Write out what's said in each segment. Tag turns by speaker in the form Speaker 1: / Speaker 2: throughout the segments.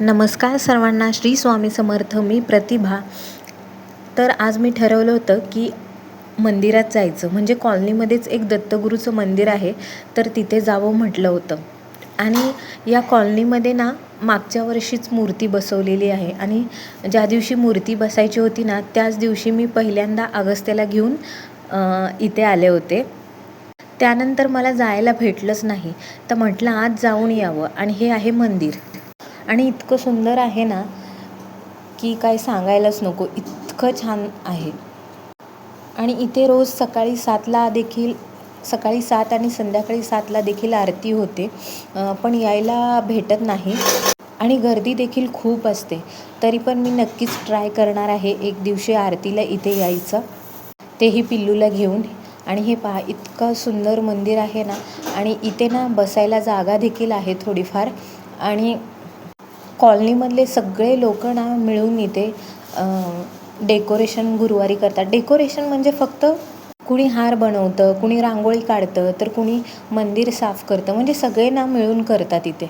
Speaker 1: नमस्कार सर्वांना श्री स्वामी समर्थ मी प्रतिभा. तर आज मी ठरवलं होतं की मंदिरात जायचं. म्हणजे कॉलनीमध्येच एक दत्तगुरूचं मंदिर आहे तर तिथे जावं म्हटलं होतं. आणि या कॉलनीमध्ये ना मागच्या वर्षीच मूर्ती बसवलेली आहे. आणि ज्या दिवशी मूर्ती बसायची होती ना त्याच दिवशी मी पहिल्यांदा अगस्त्याला घेऊन इथे आले होते. त्यानंतर मला जायला भेटलंच नाही. तर म्हटलं आज जाऊन यावं. आणि हे आहे मंदिर. आणि इतकं सुंदर आहे ना की काय सांगायलाच नको. इतकं छान आहे. आणि इथे रोज सकाळी सातला देखील सकाळी सात आणि संध्याकाळी सातला देखील आरती होते. पण यायला भेटत नाही. आणि गर्दी देखील खूप असते. तरी पण मी नक्कीच ट्राय करणार आहे एक दिवशी आरतीला इथे यायचं. तेही पिल्लूला घेऊन. आणि हे पहा इतकं सुंदर मंदिर आहे ना. आणि इथे ना बसायला जागा देखील आहे थोडीफार. आणि कॉलनीमधले सगळे लोक ना मिळून इथे डेकोरेशन गुरुवारी करतात. डेकोरेशन म्हणजे फक्त कुणी हार बनवतं कुणी रांगोळी काढतं तर कुणी मंदिर साफ करतं. म्हणजे सगळे ना मिळून करतात इथे.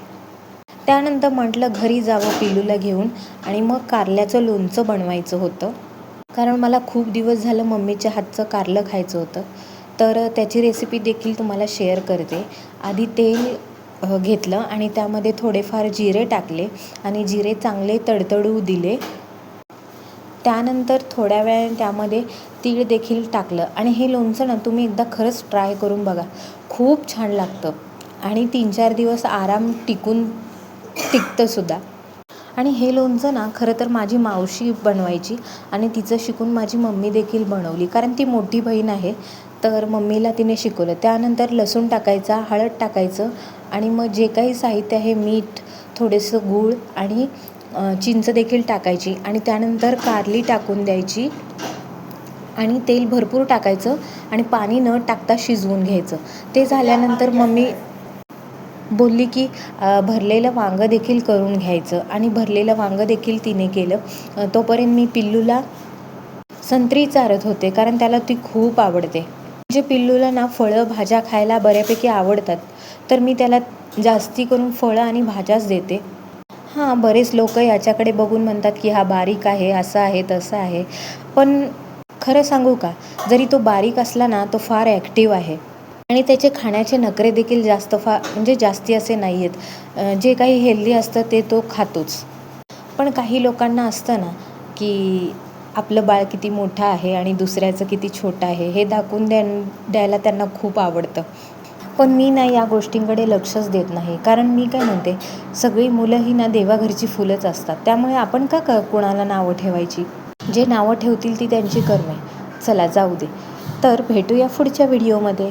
Speaker 1: त्यानंतर म्हटलं घरी जावं पिलूला घेऊन आणि मग कारल्याचं लोणचं बनवायचं होतं. कारण मला खूप दिवस झालं मम्मीच्या हातचं कारलं खायचं होतं. तर त्याची रेसिपी देखील तुम्हाला शेअर करते. आधी तेल घेतलं आणि त्यामध्ये थोडेफार जिरे टाकले आणि जिरे चांगले तडतडू दिले. त्यानंतर थोड्या वेळाने त्यामध्ये तीळ देखील टाकलं. आणि हे लोणचं ना तुम्ही एकदा खरंच ट्राय करून बघा. खूप छान लागतं. आणि तीन चार दिवस आराम टिकून टिकतंसुद्धा आणि हे लोणचं ना खरं तर माझी मावशी बनवायची आणि तिचं शिकून माझी मम्मी देखील बनवली. कारण ती मोठी बहीण आहे तर मम्मीला तिने शिकवलं. त्यानंतर लसूण टाकायचा हळद टाकायचं आणि मग जे काही साहित्य आहे मीठ थोडेसं गूळ आणि चिंच देखील टाकायची आणि त्यानंतर कारली टाकून द्यायची आणि तेल भरपूर टाकायचं आणि पाणी न टाकता शिजवून घ्यायचं. ते झाल्यानंतर मम्मी बोलली की भरलेलं वांगं देखील करून घ्यायचं. आणि भरलेलं वांगं देखील तिने केलं. तोपर्यंत मी पिल्लूला संत्री चारत होते कारण त्याला ती खूप आवडते. म्हणजे पिल्लूला ना फळं भाज्या खायला बऱ्यापैकी आवडतात तर मी त्याला जास्ती करून फळं आणि भाज्याच देते. हां बरेच लोक याच्याकडे बघून म्हणतात की हा बारीक आहे असं आहे तसं आहे. पण खरं सांगू का? जरी तो बारीक असला ना तो फार ॲक्टिव्ह आहे. आणि त्याचे खाण्याचे नखरे देखील जास्त फार म्हणजे जास्ती असे नाही आहेत जे काही हेल्दी असतं ते तो खातोच. पण काही लोकांना असतं ना की आपलं बाळ किती मोठं आहे आणि दुसऱ्याचं किती छोटं आहे हे दाखवून द्या द्यायला त्यांना खूप आवडतं. पण मी ना या गोष्टींकडे लक्षच देत नाही. कारण मी काय म्हणते सगळी मुलं ही ना देवाघरची फुलंच असतात. त्यामुळे आपण का क कोणाला नावं ठेवायची? जे नावं ठेवतील ती त्यांची कर्मे. चला जाऊ दे. तर भेटूया पुढच्या व्हिडिओमध्ये